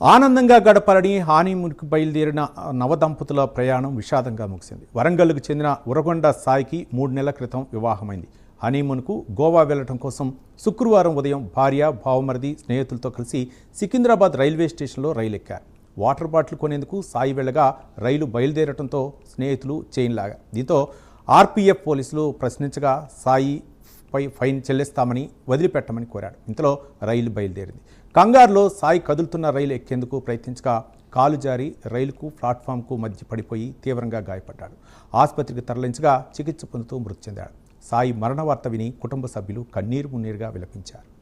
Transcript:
ఆనందంగా గడపాలని హానీమూన్కి బయలుదేరిన నవదంపతుల ప్రయాణం విషాదంగా ముగిసింది. వరంగల్కు చెందిన ఉరగొండ సాయికి మూడు నెలల క్రితం వివాహమైంది. హనీమూన్కు గోవా వెళ్ళడం కోసం శుక్రవారం ఉదయం భార్య భావమరిది స్నేహితులతో కలిసి సికింద్రాబాద్ రైల్వే స్టేషన్లో రైలు ఎక్కారు వాటర్ బాటిల్ కొనేందుకు సాయి వెళ్ళగా రైలు బయలుదేరడంతో స్నేహితులు చైన్ లాగా దీంతో ఆర్పీఎఫ్ పోలీసులు ప్రశ్నించగా సాయి పై ఫైన్ చెల్లిస్తామని వదిలిపెట్టమని కోరాడు. ఇంతలో రైలు బయలుదేరింది. కంగారులో సాయి కదులుతున్న రైలు ఎక్కేందుకు ప్రయత్నించగా కాలు జారి రైలుకు ప్లాట్ఫామ్కు మధ్య పడిపోయి తీవ్రంగా గాయపడ్డాడు. ఆసుపత్రికి తరలించగా చికిత్స పొందుతూ మృతి చెందాడు. సాయి మరణ వార్త విని కుటుంబ సభ్యులు కన్నీరు మున్నీరుగా విలపించారు.